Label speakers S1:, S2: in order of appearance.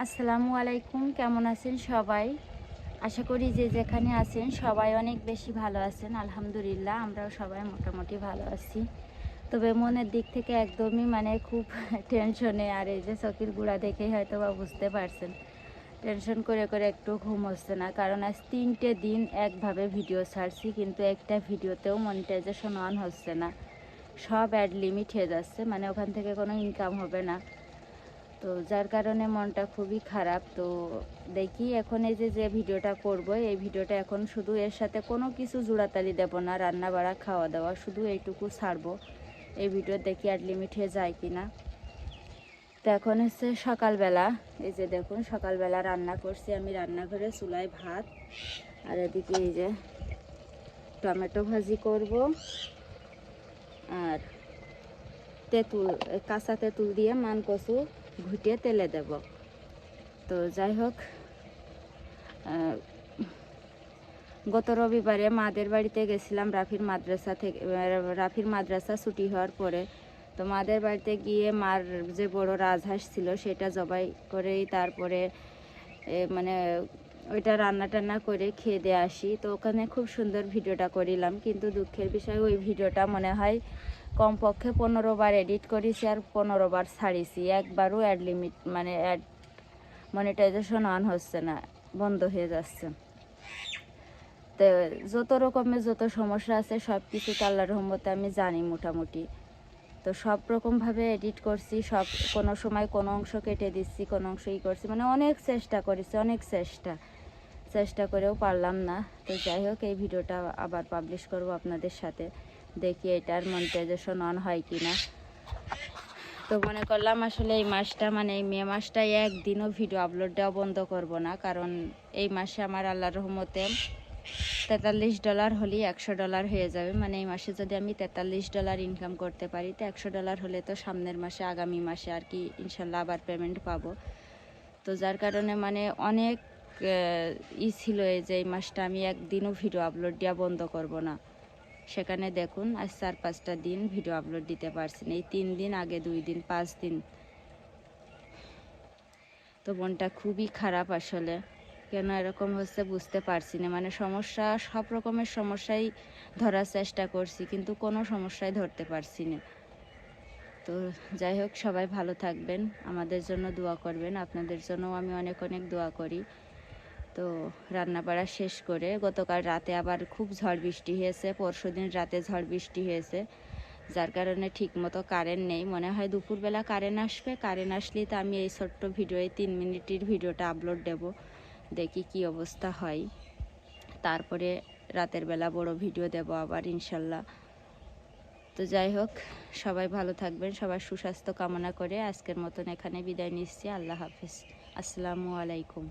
S1: আসসালামু আলাইকুম, কেমন আছেন সবাই? আশা করি যে যেখানে আছেন সবাই অনেক বেশি ভালো আছেন, আলহামদুলিল্লাহ, আমরাও সবাই মোটামুটি ভালো আছি। তবে মনের দিক থেকে একদমই মানে খুব টেনশনে আর এই যে চকির গুঁড়া দেখেই হয়তো বা বুঝতে পারছেন। টেনশন করে করে একটু ঘুম হচ্ছে না, কারণ আজ তিনটে দিন একভাবে ভিডিও ছাড়ছি, কিন্তু একটা ভিডিওতেও মনিটাইজেশন অন হচ্ছে না। সব অ্যাড লিমিট হয়ে যাচ্ছে মানে ওখান থেকে কোনো ইনকাম হবে না। তো যার কারণে মনটা খুবই খারাপ। তো দেখি এখন এই যে যে ভিডিওটা করব, এই ভিডিওটা এখন শুধু এর সাথে কোনো কিছু জোড়াতালি দেবো না রান্না বাড়া খাওয়া দাওয়া শুধু এইটুকু ছাড়বো। এই ভিডিও দেখি আর লিমিট হয়ে যায় কি না তো এখন হচ্ছে সকালবেলা, এই যে দেখুন সকালবেলা রান্না করছি আমি রান্নাঘরে চুলায় ভাত। আর এদিকে এই যে টমেটো ভাজি করব। আর তেঁতুল, কাঁচা তেঁতুল দিয়ে মান কচু ঘুটিয়ে তেলে দেব। তো যাই হোক গত রবিবারে মাদের বাড়িতে গেছিলাম, রাফির মাদ্রাসা থেকে রাফির মাদ্রাসা ছুটি হওয়ার পরে। তো মাদের বাড়িতে গিয়ে মার যে বড় রাজহাঁস ছিল, সেটা জবাই করেই তারপরে মানে ওইটা রান্না টান্না করে খেয়ে দিয়ে আসি। তো ওখানে খুব সুন্দর ভিডিওটা করিলাম, কিন্তু দুঃখের বিষয় ওই ভিডিওটা মনে হয় কমপক্ষে পনেরো বার এডিট করেছি আর পনেরো বার ছাড়িছি। একবারও অ্যাড লিমিট মানে অ্যাড মনিটাইজেশন অন হচ্ছে না, বন্ধ হয়ে যাচ্ছে। তো যত রকমের যত সমস্যা আছে সব কিছু আল্লাহ রহমতে আমি জানি মোটামুটি। তো সব রকমভাবে এডিট করছি, সব কোনো সময় কোনো অংশ কেটে দিচ্ছি, কোনো অংশ ই করছি। মানে অনেক চেষ্টা করেছি, অনেক চেষ্টা। চেষ্টা করেও পারলাম না। তো যাই হোক, এই ভিডিওটা আবার পাবলিশ করব আপনাদের সাথে। দেখি এটার মনিটাইজেশন অন হয় কি না তো মনে করলাম আসলে এই মাসটা মানে এই মে মাসটাই একদিনও ভিডিও আপলোড দেওয়া বন্ধ করব না। কারণ এই মাসে আমার আল্লাহর রহমতে তেতাল্লিশ ডলার হলেই একশো ডলার হয়ে যাবে। মানে এই মাসে যদি আমি তেতাল্লিশ ডলার ইনকাম করতে পারি, তো একশো ডলার হলে তো সামনের মাসে, আগামী মাসে আর কি ইনশাল্লাহ আবার পেমেন্ট পাবো। তো যার কারণে মানে অনেক ই ছিল এই যে এই মাসটা আমি একদিনও ভিডিও আপলোড দেওয়া বন্ধ করব না। সেখানে দেখুন, আজ চার পাঁচটা দিন ভিডিও আপলোড দিতে পারছি না। এই তিন দিন আগে, দুই দিন, পাঁচ দিন। তো মনটা খুবই খারাপ আসলে। কেন এরকম হচ্ছে বুঝতে পারছি না। মানে সমস্যা, সব রকমের সমস্যাই ধরার চেষ্টা করছি, কিন্তু কোনো সমস্যাই ধরতে পারছি না। তো যাই হোক, সবাই ভালো থাকবেন, আমাদের জন্য দোয়া করবেন। আপনাদের জন্যও আমি অনেক অনেক দোয়া করি। তো রান্না বাড়া শেষ করে গতকাল রাতে আবার খুব ঝড় বৃষ্টি হয়েছে পরশু দিন রাতে ঝড় বৃষ্টি হয়েছে। যার কারণে ঠিকমতো কারেন্ট নেই। মনে হয় দুপুরবেলা কারেন্ট আসবে। কারেন্ট আসলেই তো আমি এই ছোট্ট ভিডিও এই তিন মিনিটের ভিডিওটা আপলোড দেব। দেখি কি অবস্থা হয়। তারপরে রাতের বেলা বড় ভিডিও দেব আবার ইনশাল্লাহ। তো যাই হোক, সবাই ভালো থাকবেন, সবার সুস্বাস্থ্য কামনা করে আজকের মতন এখানে বিদায় নিচ্ছি, আল্লাহ হাফিজ। আসসালামু আলাইকুম।